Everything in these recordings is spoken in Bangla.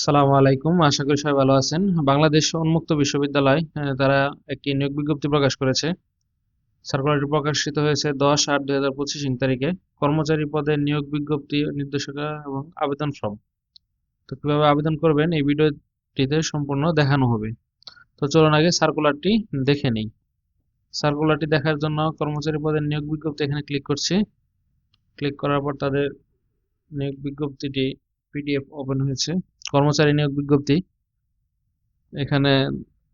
আসসালামু আলাইকুম। আশা করি সবাই ভালো আছেন। বাংলাদেশ উন্মুক্ত বিশ্ববিদ্যালয় তারা একটি নিয়োগ বিজ্ঞপ্তি প্রকাশ করেছে। সার্কুলারটি প্রকাশিত হয়েছে দশ আট দুই হাজার পঁচিশ তারিখে। কর্মচারী পদে নিয়োগ বিজ্ঞপ্তি, নির্দেশিকা এবং আবেদন ফর্ম। তো কীভাবে আবেদন করবেন এই ভিডিওটিতে সম্পূর্ণ দেখানো হবে। তো চলুন আগে সার্কুলারটি দেখে নিই। সার্কুলারটি দেখার জন্য কর্মচারী পদের নিয়োগ বিজ্ঞপ্তি এখানে ক্লিক করছি। ক্লিক করার পর তাদের নিয়োগ বিজ্ঞপ্তিটি পিডিএফ ওপেন হয়েছে। কর্মচারী নিয়োগ বিজ্ঞপ্তি। এখানে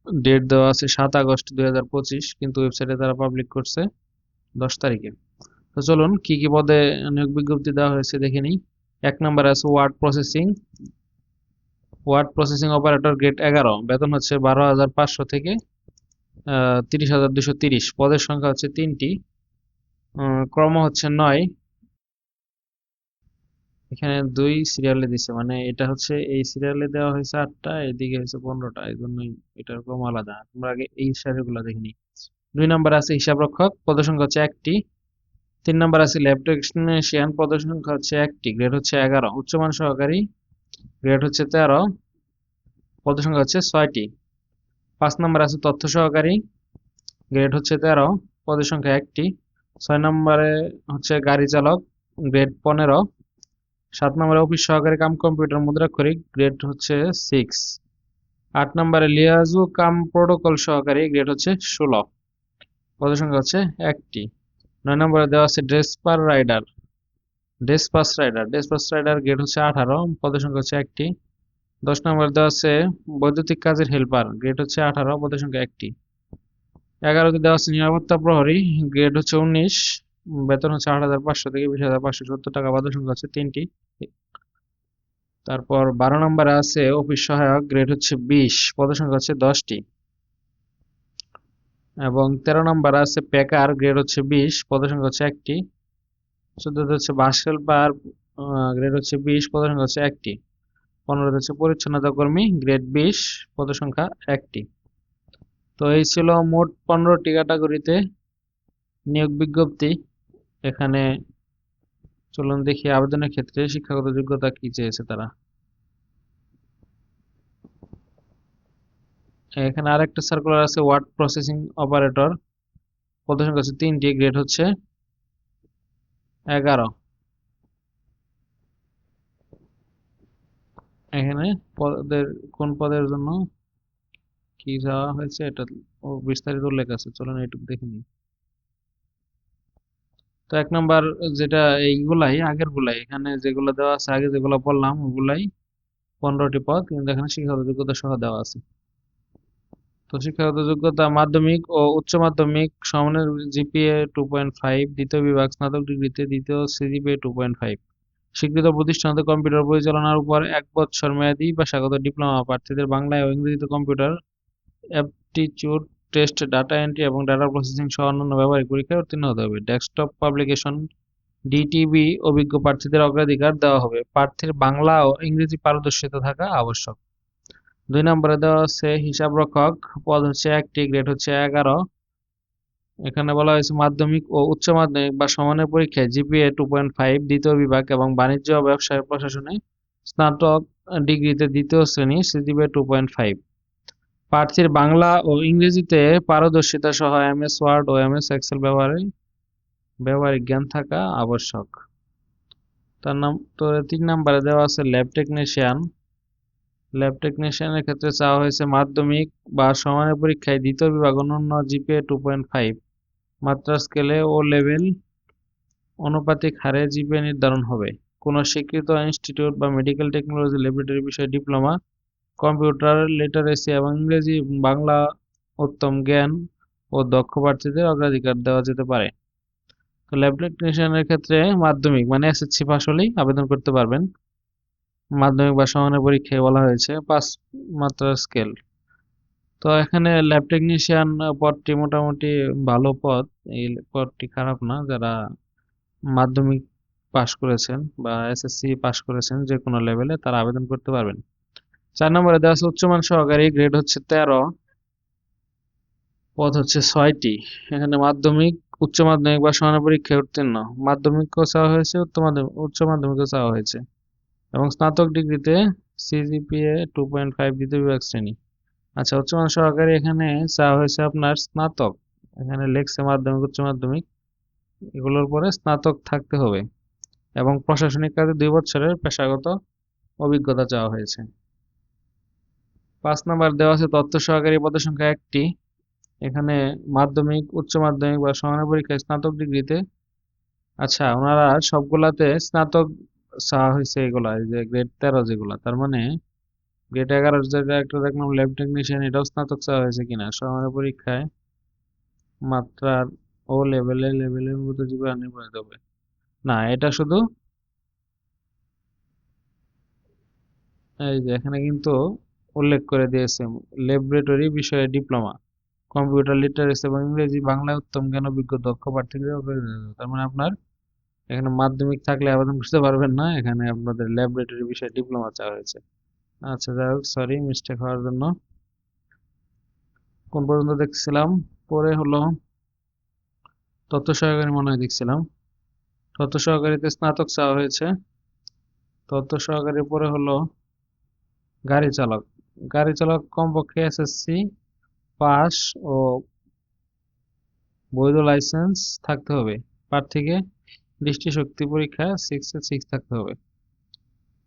ডেট দেওয়া আছে সাত আগস্ট দুই হাজার পঁচিশ, কিন্তু ওয়েবসাইটে তারা পাবলিক করছে দশ তারিখে। তো চলুন, কি কি পদে নিয়োগ বিজ্ঞপ্তি দেওয়া হয়েছে দেখে নিই। এক নম্বর আছে word processing word processing operator grade এগারো, বেতন হচ্ছে বারো হাজার পাঁচশো থেকে তিরিশ হাজার দুশো তিরিশ। পদের সংখ্যা হচ্ছে তিনটি। ক্রম হচ্ছে নয়। এখানে দুই সিরিয়ালে দিছে। মানে এটা হচ্ছে, এই সিরিয়ালে দেওয়া হয়েছে আটটা, এদিকে হয়েছে পনেরোটা। এই জন্যই এটার ক্রম আলাদা। আমরা আগে এই সারিগুলো দেখে নিই দুই নম্বর আছে হিসাব রক্ষক পদ সংখ্যা হচ্ছে একটি। তিন নম্বর আছে ল্যাব টেকনিশিয়ান পদ সংখ্যা হচ্ছে একটি। গ্রেড হচ্ছে এগারো। উচ্চমান সহকারী গ্রেড হচ্ছে তেরো। পদ সংখ্যা হচ্ছে ছয়টি। পাঁচ নম্বর আছে তথ্য সহকারী গ্রেড হচ্ছে তেরো। পদের সংখ্যা একটি। ছয় নম্বরে হচ্ছে গাড়ি চালক গ্রেড পনেরো। সাত নম্বরে অফিস সহকারী কাম কম্পিউটার মুদ্রাক্ষরিক গ্রেড হচ্ছে সিক্স আট নম্বরে লিয়াজু কাম প্রোটোকল সহকারী গ্রেড হচ্ছে ষোলো। পদের সংখ্যা হচ্ছে একটি। নয় নম্বরে দেওয়া আছে despatch rider despatch rider despatch rider grade হচ্ছে আঠারো, পদের সংখ্যা হচ্ছে একটি। দশ নম্বরে দেওয়া আছে বৈদ্যুতিক কাজের হেল্পার গ্রেড হচ্ছে আঠারো, পদের সংখ্যা একটি। এগারোতে দেওয়া আছে নিরাপত্তা প্রহরী গ্রেড হচ্ছে উনিশ। বেতন হচ্ছে আট হাজার পাঁচশো থেকে বিশ হাজার পাঁচশো সত্তর টাকা পদের সংখ্যা হচ্ছে তিনটি। তারপর বারো নম্বরে আছে অফিস সহায়ক গ্রেড হচ্ছে বিশ পদের সংখ্যা হচ্ছে দশটি। এবং তেরো নম্বর আছে পেকার গ্রেড হচ্ছে বিশ পদের সংখ্যা হচ্ছে একটি। চোদ্দতে হচ্ছে বাস হেল্পার গ্রেড হচ্ছে বিশ পদের সংখ্যা হচ্ছে একটি। পনেরোতে হচ্ছে পরিচ্ছন্নতা কর্মী গ্রেড বিশ পদের সংখ্যা একটি। তো এই ছিল মোট পনেরোটি ক্যাটাগরিতে নিয়োগ বিজ্ঞপ্তি। এখানে চলুন দেখি আবেদনের ক্ষেত্রে শিক্ষাগত যোগ্যতা কি চেয়েছে তারা। এখানে আরেকটা সার্কুলার আছে ওয়ার্ড প্রসেসিং অপারেটর সংখ্যা হচ্ছে তিনটি গ্রেড হচ্ছে এগারো। এখানে পদের, কোন পদের জন্য কি যাওয়া হয়েছে, এটা বিস্তারিত উল্লেখ আছে, চলুন এইটুকু দেখে নিই। তো এক নম্বর যেটা এইগুলাই আগের গুলাই এখানে যেগুলো দেওয়া আছে, আগে যেগুলো বললাম, ওগুলাই পনেরোটি পদ, কিন্তু এখানে শিক্ষাগত যোগ্যতা সহ দেওয়া আছে। তো শিক্ষাগত যোগ্যতা মাধ্যমিক ও উচ্চ মাধ্যমিক সমানের জিপিএ টু পয়েন্ট ফাইভ দ্বিতীয় বিভাগ স্নাতক ডিগ্রিতে, দ্বিতীয় সিজিপিএ টু পয়েন্ট ফাইভ স্বীকৃত প্রতিষ্ঠানতে কম্পিউটার পরিচালনার উপর এক বছর মেয়াদী পেশাগত ডিপ্লোমা, প্রার্থীদের বাংলায় ও ইংরেজিতে computer aptitude test data entry এবং ডাটা প্রসেসিং সহ অন্যান্য ব্যবহারিক পরীক্ষায় উত্তীর্ণ হতে হবে। ডেস্কটপ পাবলিকেশন ডিটিবি অভিজ্ঞ প্রার্থীদের অগ্রাধিকার দেওয়া হবে। প্রার্থীর বাংলা ও ইংরেজি পারদর্শিতা থাকা আবশ্যক। দুই নম্বরে দেওয়া আছে হিসাব রক্ষক পদ হচ্ছে একটি গ্রেড হচ্ছে এগারো। এখানে বলা হয়েছে মাধ্যমিক ও উচ্চ মাধ্যমিক বা সমানের পরীক্ষায় জিপিএ টু পয়েন্ট ফাইভ দ্বিতীয় বিভাগ এবং বাণিজ্য ব্যবসায় প্রশাসনে স্নাতক ডিগ্রিতে দ্বিতীয় শ্রেণি সিজিপিএ টু পয়েন্ট ফাইভ প্রার্থীর বাংলা ও ইংরেজিতে পারদর্শিতা সহ এমএস ওয়ার্ড ও এমএস এক্সেল ব্যবহারে ব্যবহারিক জ্ঞান থাকা আবশ্যক। তার নাম তো তিন নম্বরে দেওয়া আছে ল্যাব টেকনিশিয়ান। ল্যাব টেকনিশিয়ানের ক্ষেত্রে চাওয়া হয়েছে মাধ্যমিক বা সমানের পরীক্ষায় দ্বিতীয় বিভাগ অনন্য জিপিএ টু পয়েন্ট ফাইভ। মাত্রা স্কেলে ও লেভেল অনুপাতিক হারে জিপিএ নির্ধারণ হবে। কোনো স্বীকৃত ইনস্টিটিউট বা মেডিকেল টেকনোলজি ল্যাবরেটরি বিষয়ে ডিপ্লোমা কম্পিউটার লিটারেসি এবং ইংরেজি, বাংলা উত্তম জ্ঞান ও দক্ষ প্রার্থীদের অগ্রাধিকার দেওয়া যেতে পারে। তো ল্যাব টেকনিশিয়ানের ক্ষেত্রে মাধ্যমিক মানে এসএসসি পাস হলেই আবেদন করতে পারবেন। মাধ্যমিক বা সমানের পরীক্ষায় বলা হয়েছে পাঁচ মাত্রার স্কেল তো এখানে ল্যাব টেকনিশিয়ান পদটি মোটামুটি ভালো পদ। এই পদটি খারাপ না, যারা মাধ্যমিক পাশ করেছেন বা এসএসসি পাশ করেছেন যে কোনো লেভেলে তারা আবেদন করতে পারবেন। চার নম্বরে দেওয়া আছে উচ্চমান সহকারী, গ্রেড হচ্ছে তেরো, পদ হচ্ছে ছয়টি। এখানে মাধ্যমিক, উচ্চ মাধ্যমিক বা সমানের পরীক্ষায় উত্তীর্ণ। মাধ্যমিকও চাওয়া হয়েছে, উচ্চ মাধ্যমিক উচ্চ মাধ্যমিকও চাওয়া হয়েছে। এবং স্নাতক ডিগ্রিতে সিজিপিএ টু পয়েন্ট ফাইভ দ্বিতীয় বিভাগ শ্রেণি। আচ্ছা উচ্চমান সহকারী এখানে চাওয়া হয়েছে আপনার স্নাতক। এখানে লেখছে মাধ্যমিক, উচ্চ মাধ্যমিক। এগুলোর পরে স্নাতক থাকতে হবে। এবং প্রশাসনিক কাজে দুই বছরের পেশাগত অভিজ্ঞতা চাওয়া হয়েছে। পাঁচ নাম্বার দেওয়া আছে তথ্য সহকারী পদের সংখ্যা একটি। এখানে মাধ্যমিক, উচ্চ মাধ্যমিক বা সমানের পরীক্ষায় স্নাতক ডিগ্রিতে। আচ্ছা ওনারা সবগুলাতে স্নাতক চাওয়া হয়েছে এগুলা যে গ্রেড তেরো যেগুলা। তার মানে গ্রেড এগারো যেটা একটা দেখলাম ল্যাব টেকনিশিয়ান এটাও স্নাতক চাওয়া হয়েছে কিনা? সমানের পরীক্ষায় মাত্রার ও লেভেলে লেভেলের মতো জীবন নির্বাহিত হবে। না, এটা শুধু এই যে এখানে কিন্তু উল্লেখ করে দিয়েছে, ল্যাবরেটরি বিষয়ে ডিপ্লোমা, কম্পিউটার লিটারেসি এবং ইংরেজি বাংলায় উত্তম জ্ঞান অভিজ্ঞ দক্ষ প্রার্থীদের তার মানে আপনার এখানে মাধ্যমিক থাকলে আবেদন করতে পারবেন না, এখানে আপনাদের ল্যাবরেটরি বিষয়ে ডিপ্লোমা চাওয়া হয়েছে। আচ্ছা যাই হোক সরি মিস্টেক হওয়ার জন্য। কোন পর্যন্ত দেখছিলাম? পরে হলো তথ্য সহকারী মনে হয় দেখছিলাম। তথ্য সহকারীতে স্নাতক চাওয়া হয়েছে। তথ্য সহকারীর পরে হলো গাড়ি চালক। গাড়ি চালক কমপক্ষে এসএসসি পাস ও বৈধ লাইসেন্স থাকতে হবে। প্রার্থীকে দৃষ্টিশক্তি পরীক্ষা সিক্স সিক্স থাকতে হবে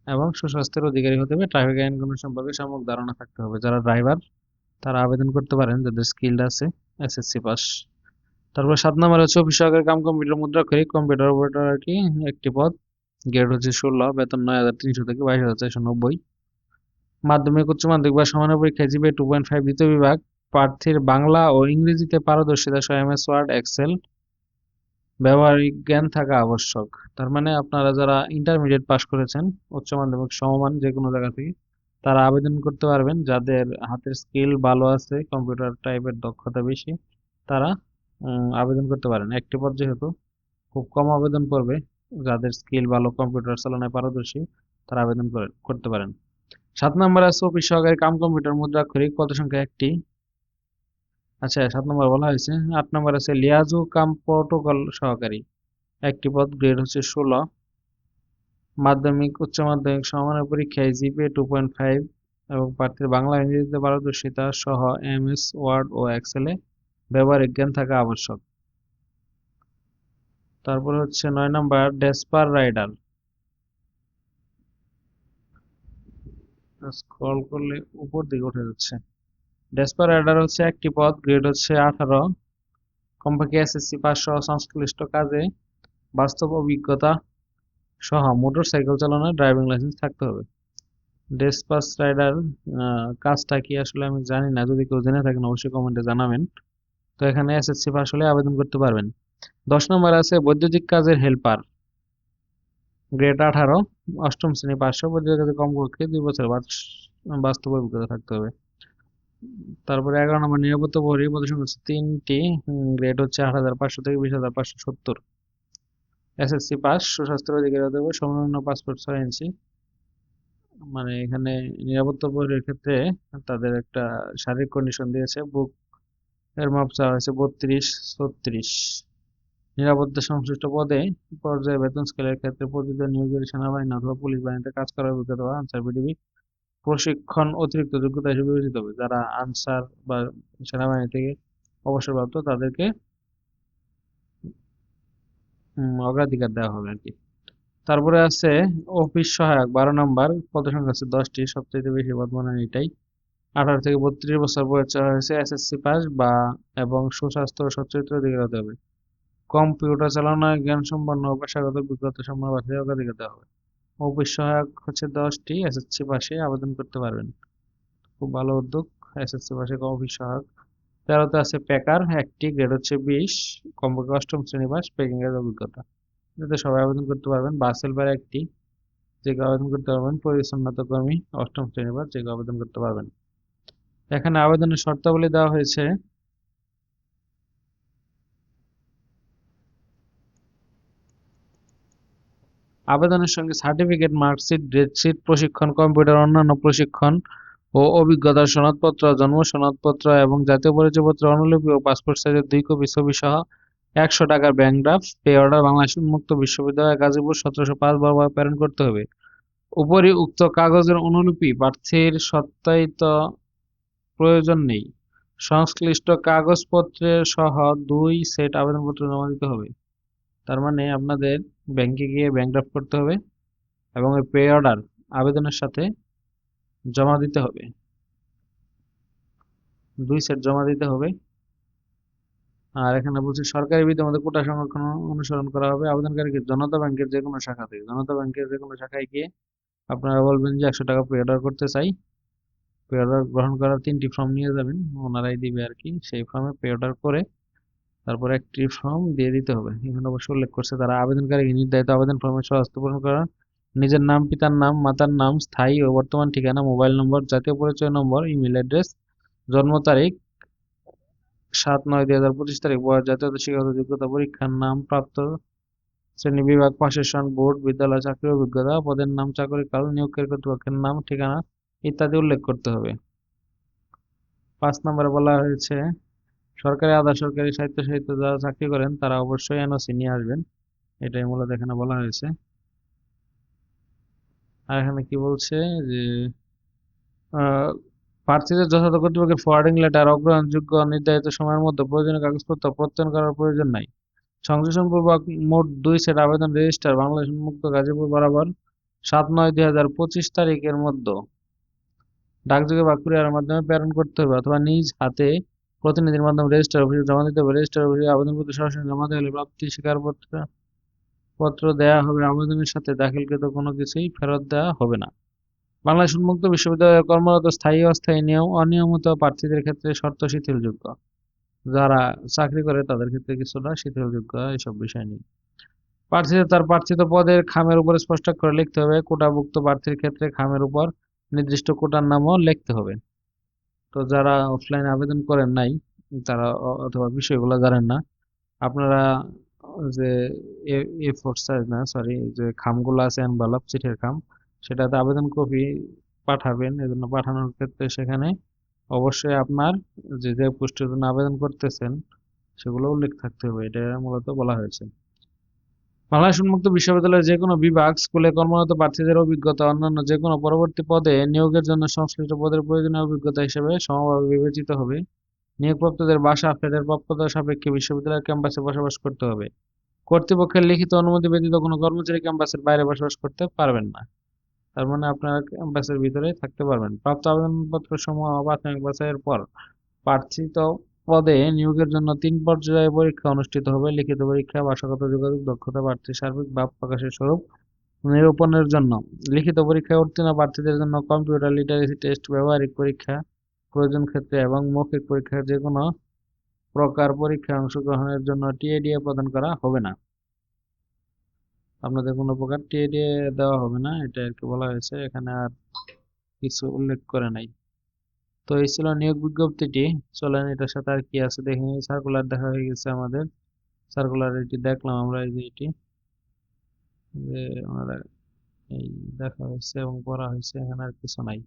এবং সুস্বাস্থ্যের অধিকারী হতে হবে। ট্রাফিক আইন কানুন সম্পর্কে সামগ্রিক ধারণা থাকতে হবে। যারা ড্রাইভার তারা আবেদন করতে পারেন যাদের স্কিল্ড আছে এসএসসি পাস তারপর সাত নম্বর হচ্ছে অফিস সহকারী কাম কম্পিউটার মুদ্রা করি কম্পিউটার অপারেটর আর কি, একটি পদ। গ্রেড হচ্ছে ষোলো, বেতন নয় হাজার তিনশো থেকে বাইশ হাজার চারশো নব্বই। মাধ্যমিক উচ্চ মাধ্যমিক বা সমান পরীক্ষায় জিপে টু পয়েন্ট ফাইভ দ্বিতীয় বিভাগ, প্রার্থীর বাংলা ও ইংরেজিতে পারদর্শিতা সহ এম এস ওয়ার্ড এক্সেল ব্যবহারিক জ্ঞান থাকা আবশ্যক। তার মানে আপনারা যারা ইন্টারমিডিয়েট পাস করেছেন, উচ্চ মাধ্যমিক সমমান যে কোনো জায়গা থেকে, তারা আবেদন করতে পারবেন। যাদের হাতের স্কিল ভালো আছে কম্পিউটার টাইপের দক্ষতা বেশি, তারা আবেদন করতে পারেন। একটি পদ যেহেতু খুব কম আবেদন পড়বে যাদের স্কিল ভালো কম্পিউটার চালানোয় পারদর্শী, তারা আবেদন করতে পারেন। সাত নম্বর আছে অফিস সহকারী কাম কম্পিউটার মুদ্রাক্ষরিক পদ সংখ্যা একটি। আচ্ছা সাত নম্বর বলা হয়েছে। আট নম্বর আছে লিয়াজু কাম প্রোটোকল সহকারী। একটি পদ, গ্রেড হচ্ছে ষোলো। মাধ্যমিক, উচ্চ মাধ্যমিক, সমানের পরীক্ষায় জিপিএ টু পয়েন্ট ফাইভ এবং প্রার্থীর বাংলা, ইংরেজিতে পারদর্শিতা সহ এম এস ওয়ার্ড ও এক্সেলে ব্যবহারিক জ্ঞান থাকা আবশ্যক। তারপরে হচ্ছে নয় নম্বর ডেসপার রাইডার। স্ক্রল করলে উপর দিকে উঠে যাচ্ছে। ডেসপার রাইডার হচ্ছে একটি পদ গ্রেড হচ্ছে আঠারো। কমপক্ষে এসএসসি সহ সংশ্লিষ্ট কাজে বাস্তব অভিজ্ঞতা সহ মোটর সাইকেল চালানোর ড্রাইভিং লাইসেন্স থাকতে হবে। ডেসপাস রাইডার কাজটা কি আসলে আমি জানি না, যদি কেউ জেনে থাকেন অবশ্যই কমেন্টে জানাবেন। তো এখানে এসএসসি পাস হলে আবেদন করতে পারবেন। দশ নম্বর আছে বৈদ্যুতিক কাজের হেল্পার গ্রেড আঠারো, অষ্টম শ্রেণি পাঁচশো বৈদ্যুতিক কাজে কমপক্ষে দুই বছর বাস্তব অভিজ্ঞতা থাকতে হবে। তারপরে এগারো নম্বর নিরাপত্তা প্রহরী প্রদর্শন হচ্ছে তিনটি। গ্রেড হচ্ছে আট হাজার পাঁচশো থেকে বিশ হাজার পাঁচশো সত্তর। এসএসসি পাস, সুস্বাস্থ্যের অধিকারী হতে হবে সর্বনিম্ন পাসপোর্ট ছয় ইঞ্চি। মানে এখানে নিরাপত্তা প্রহরীর ক্ষেত্রে তাদের একটা শারীরিক কন্ডিশন দিয়েছে, বুক এর মাপ চাওয়া হয়েছে বত্রিশ, ছত্রিশ। নিরাপত্তা সংশ্লিষ্ট পদে পর্যায়ে বেতন স্কেলের ক্ষেত্রে প্রতিদিন নিয়োগের সেনাবাহিনী অথবা পুলিশ বাহিনীতে কাজ করার অভিজ্ঞতা বা আনসার বিডিবি প্রশিক্ষণ অতিরিক্ত যোগ্যতা হিসেবে বিবেচিত হবে। যারা আনসার বা সেনাবাহিনী থেকে অবসরপ্রাপ্ত, তাদেরকে অগ্রাধিকার দেওয়া হবে আর কি তারপরে আছে অফিস সহায়ক, বারো নম্বর পদ সংখ্যা আছে দশটি সবচেয়ে বেশি মনে হয় এটাই। আঠারো থেকে বত্রিশ বছর বয়স হয়েছে, এসএসসি পাস বা, এবং সুস্বাস্থ্য সচ্চরিত্র অধিকার হতে হবে। কম্পিউটার চালানোর জ্ঞান সম্পন্ন ও পেশাগত অভিজ্ঞতা সম্পন্ন প্রার্থীদের অগ্রাধিকার হবে। অফিস সহায়ক হচ্ছে দশটি এসএসসি পাশে আবেদন করতে পারবেন। খুব ভালো উদ্যোগ এসএসসি পাশে অফিস সহায়ক। তেরোতে আছে প্যাকার একটি গ্রেড হচ্ছে বিশ, কমপক্ষে অষ্টম শ্রেণি প্যাকিং এর অভিজ্ঞতা। এতে সবাই আবেদন করতে পারবেন। বাস হেল্পার একটি, যে কেউ আবেদন করতে পারবেন। পরিচ্ছন্নত কর্মী অষ্টম শ্রেণি পাস, যে আবেদন করতে পারবেন। এখানে আবেদনের শর্তাবলী দেওয়া হয়েছে আবেদনের সঙ্গে সার্টিফিকেট, মার্কশিট গ্রেডশিট প্রশিক্ষণ, কম্পিউটার, অন্যান্য প্রশিক্ষণ ও অভিজ্ঞতার সনদপত্র, জন্ম সনদপত্র এবং জাতীয় পরিচয়পত্র, অনুলিপি ও পাসপোর্ট সাইজের দুই কপি ছবি সহ একশো টাকার bank draft, pay order Bangladesh উন্মুক্ত বিশ্ববিদ্যালয়, গাজীপুর সতেরোশো পাঁচ বরাবর প্রেরণ করতে হবে। উপরি উক্ত কাগজের অনুলিপি প্রার্থীর সত্যায়িত প্রয়োজন নেই। সংশ্লিষ্ট কাগজপত্রের সহ দুই সেট আবেদনপত্র জমা দিতে হবে। তার মানে আপনাদের ব্যাংকে গিয়ে ব্যাংক ড্রাফট করতে হবে এবং ওই পে অর্ডার আবেদনের সাথে জমা দিতে হবে। দুই সেট জমা দিতে হবে। আর এখানে বলছি, সরকারি বিধির মধ্যে কোটা সংরক্ষণ অনুসরণ করা হবে। আবেদনকারীকে জনতা ব্যাংকের যে কোনো শাখা থেকে, জনতা ব্যাংকের যে কোনো শাখায় গিয়ে আপনারা বলবেন যে একশো টাকা পে অর্ডার করতে চাই। পে অর্ডার গ্রহণ করার তিনটি ফর্ম নিয়ে যাবেন। ওনারাই দিবে আর কি। সেই ফর্মে পে অর্ডার করে তারপর একটি ফর্ম দিয়ে দিতে হবে। এখানে অবশ্যই উল্লেখ করছে, তারা আবেদনকারীকে নির্ধারিত আবেদন ফর্মে সহস্ত পূরণ করার, নিজের নাম, পিতার নাম, মাতার নাম, স্থায়ী ও বর্তমান ঠিকানা মোবাইল নম্বর জাতীয় পরিচয় নম্বর ইমেল অ্যাড্রেস জন্ম তারিখ, সাত নয় দুই হাজার পঁচিশ তারিখ, বয়স, জাতীয় শিক্ষাগত যোগ্যতা, পরীক্ষার নাম, প্রাপ্ত শ্রেণি বিভাগ, পাশের সন, বোর্ড, বিদ্যালয় চাকরি অভিজ্ঞতা, পদের নাম চাকরি কাল নিয়োগের কর্তৃপক্ষের নাম, ঠিকানা ইত্যাদি উল্লেখ করতে হবে। পাঁচ নম্বরে বলা হয়েছে সরকারি, আধা সরকারি সাহিত্য সাহিত্য যারা চাকরি করেন, তারা অবশ্যই এনওসি নিয়ে আসবেন। এটাই মূলত এখানে বলা হয়েছে। আর এখানে কি বলছে যে প্রার্থীদের যথাযথ কর্তৃপক্ষের ফরওয়ার্ডিং লেটার অগ্রহণযোগ্য, নির্ধারিত সময়ের মধ্যে প্রয়োজনীয় কাগজপত্র প্রত্যয়ন করার প্রয়োজন নাই। সংশ্লেষণপূর্বক মোট দুই সেট আবেদন রেজিস্টার বাংলাদেশ মুক্ত গাজীপুর বরাবর সাত নয় দুই হাজার পঁচিশ তারিখের মধ্যে। ডাকযোগে বা কুরিয়ারের মাধ্যমে প্রেরণ করতে হবে অথবা নিজ হাতে প্রতিনিধির মাধ্যমে রেজিস্টার অফিসে জমা দিতে হবে। রেজিস্টার অফিসে আবেদনপত্র সরাসরি জমা দেওয়া হলে প্রাপ্তি স্বীকারপত্র পত্র দেওয়া হবে। আবেদনের সাথে দাখিলকৃত কোনো কিছুই ফেরত দেওয়া হবে না। বাংলাদেশ উন্মুক্ত বিশ্ববিদ্যালয়ে কর্মরত স্থায়ী অস্থায়ী নিয়ম, অনিয়মিত প্রার্থীদের ক্ষেত্রে শর্ত শিথিলযোগ্য। যারা চাকরি করে তাদের ক্ষেত্রে কিছুটা শিথিলযোগ্য এইসব বিষয় নিয়ে। প্রার্থীদের তার প্রার্থিত পদের খামের উপর স্পষ্ট করে লিখতে হবে। কোটাভুক্ত প্রার্থীর ক্ষেত্রে খামের উপর নির্দিষ্ট কোটার নামও লিখতে হবে। তো যারা অফলাইন আবেদন করেন নাই, তারা অথবা বিষয়গুলো জানেন না, আপনারা যে এ ফোর সাইজ না সরি যে খামগুলো আছে এনভেলপ চিঠির খাম, সেটাতে আবেদন কপি পাঠাবেন। এজন্য পাঠানোর ক্ষেত্রে সেখানে অবশ্যই আপনার যে যে পোস্টের জন্য আবেদন করতেছেন সেগুলো উল্লেখ থাকতে হবে। এটা মূলত বলা হয়েছে। বাংলাদেশ উন্মুক্ত বিশ্ববিদ্যালয়ের যে কোনো বিভাগ, স্কুলে কর্মরত প্রার্থীদের অভিজ্ঞতা, অন্যান্য যে কোনো পরবর্তী পদে নিয়োগের জন্য সংশ্লিষ্ট পদের প্রয়োজনীয় অভিজ্ঞতা হিসেবে সমভাবে বিবেচিত হবে। নিয়োগপ্রাপ্তদের বাসা ফেডের প্রাপ্যতা সাপেক্ষে বিশ্ববিদ্যালয়ের ক্যাম্পাসে বসবাস করতে হবে। কর্তৃপক্ষের লিখিত অনুমতি ব্যতীত কোনো কর্মচারী ক্যাম্পাসের বাইরে বসবাস করতে পারবেন না। তার মানে আপনারা ক্যাম্পাসের ভিতরে থাকতে পারবেন। প্রাপ্ত আবেদনপত্র সমূহ প্রাথমিক বাছাইয়ের পর প্রার্থিত পদে নিয়োগের জন্য তিন পর্যায়ে পরীক্ষা অনুষ্ঠিত হবে। লিখিত পরীক্ষা, ভাষাগত যোগাযোগ, দক্ষতা প্রার্থীর সার্বিক ভাব প্রকাশের স্বরূপ নিরূপণের জন্য। লিখিত পরীক্ষায় উত্তীর্ণ প্রার্থীদের জন্য কম্পিউটার লিটারেসি টেস্ট, ব্যবহারিক পরীক্ষা, প্রয়োজন ক্ষেত্রে এবং মৌখিক পরীক্ষার যে কোনো প্রকার পরীক্ষায় অংশগ্রহণের জন্য টিএডিএ প্রদান করা হবে না। আপনাদের কোনো প্রকার টিএডিএ দেওয়া হবে না, এটা আর কি বলা হয়েছে। এখানে আর কিছু উল্লেখ করে নাই। তো এই ছিল নিয়োগ বিজ্ঞপ্তিটি। চলেন এটার সাথে আর কি আছে দেখে সার্কুলার দেখা হয়ে গেছে আমাদের। সার্কুলার এটি দেখলাম আমরা এই যে এটি। যে আমরা এই দেখা হয়েছে এবং পড়া হয়েছে, এখানে আর কিছু নাই।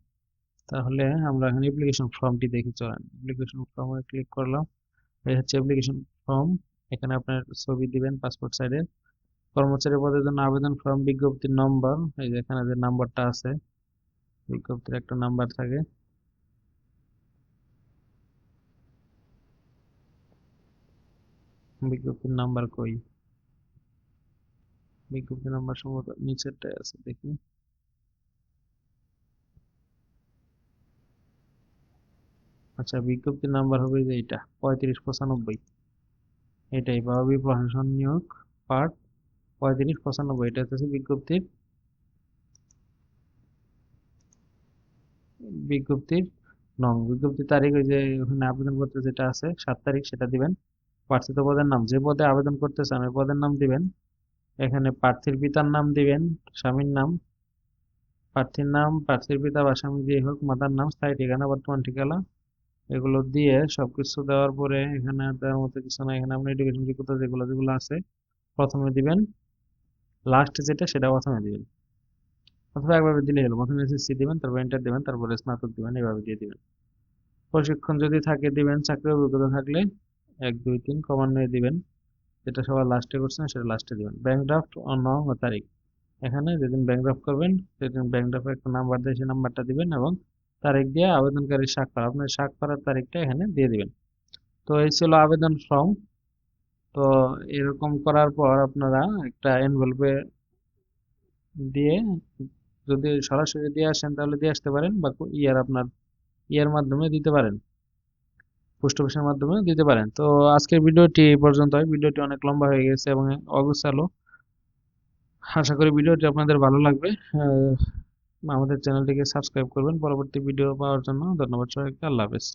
তাহলে আমরা এখানে অ্যাপ্লিকেশন ফর্মটি দেখি, চলেন। অ্যাপ্লিকেশন ফর্মে ক্লিক করলাম। এই হচ্ছে অ্যাপ্লিকেশন ফর্ম এখানে আপনার ছবি দিবেন পাসপোর্ট সাইজের কর্মচারী পদের জন্য আবেদন ফর্ম বিজ্ঞপ্তির নম্বর এই যে এখানে যে নাম্বারটা আছে, বিজ্ঞপ্তির একটা নাম্বার থাকে। বিজ্ঞপ্তির নাম্বার কই? বিজ্ঞপ্তির নাম্বার সম্ভবত নিচেরটায় আছে, দেখি। আচ্ছা বিজ্ঞপ্তির নাম্বার হবে যে এটা, পঁয়ত্রিশ পঁচানব্বই। এটাই বাবি প্রশাসন নিয়োগ পার্ট পঁয়ত্রিশ পঁচানব্বই, এটা হচ্ছে বিজ্ঞপ্তির। বিজ্ঞপ্তির নং, বিজ্ঞপ্তির তারিখ ওই যে ওখানে আবেদনপত্র যেটা আছে, সাত তারিখ সেটা দিবেন। প্রার্থিত পদের নাম, যে পদে আবেদন করতে চান ওই পদের নাম দিবেন। এখানে প্রার্থীর পিতার নাম দিবেন, স্বামীর নাম। প্রার্থীর নাম, প্রার্থীর পিতা বা স্বামী যে হোক, মাতার নাম, স্থায়ী ঠিকানা, বর্তমান ঠিকানা, এগুলো দিয়ে সবকিছু দেওয়ার পরে এখানে দেওয়ার মতো কিছু না এখানে আপনার এডুকেশন যোগ্যতা যেগুলো যেগুলো আছে, প্রথমে দিবেন। লাস্ট যেটা, সেটা প্রথমে দিবেন। অথবা একভাবে দিলেই হলো। প্রথমে এসএসসি দিবেন, তারপর এন্টার দিবেন, তারপরে স্নাতক দিবেন এভাবে দিয়ে দিবেন। প্রশিক্ষণ যদি থাকে, দিবেন। চাকরির অভিজ্ঞতা থাকলে এক, দুই, তিন ক্রমান্বয়ে দিবেন। যেটা সবার লাস্টে করছেন সেটা লাস্টে দিবেন। ব্যাংক ড্রাফট নং ও তারিখ। এখানে যেদিন ব্যাংক ড্রাফট করবেন, সেদিন ব্যাংক ড্রাফটের একটা নাম্বার দিয়ে সেই নাম্বারটা দিবেন এবং তারিখ দিয়ে আবেদনকারী স্বাক্ষর আপনার স্বাক্ষরের তারিখটা এখানে দিয়ে দিবেন। তো এই ছিল আবেদন ফর্ম। তো এরকম করার পর আপনারা একটা এনভেলপে দিয়ে যদি সরাসরি দিয়ে আসেন, তাহলে দিয়ে আসতে পারেন বা ইয়ার আপনার ইয়ার মাধ্যমে দিতে পারেন। পোস্ট অফিসের মাধ্যমে দিতে পারেন। তো আজকের ভিডিওটি এই পর্যন্ত হয় ভিডিওটি অনেক লম্বা হয়ে গেছে এবং অগোছালো। আশা করি ভিডিওটি আপনাদের ভালো লাগবে। আমাদের চ্যানেলটিকে সাবস্ক্রাইব করবেন। পরবর্তী ভিডিও পাওয়ার জন্য ধন্যবাদ সবাইকে। আল্লাহ হাফেজ।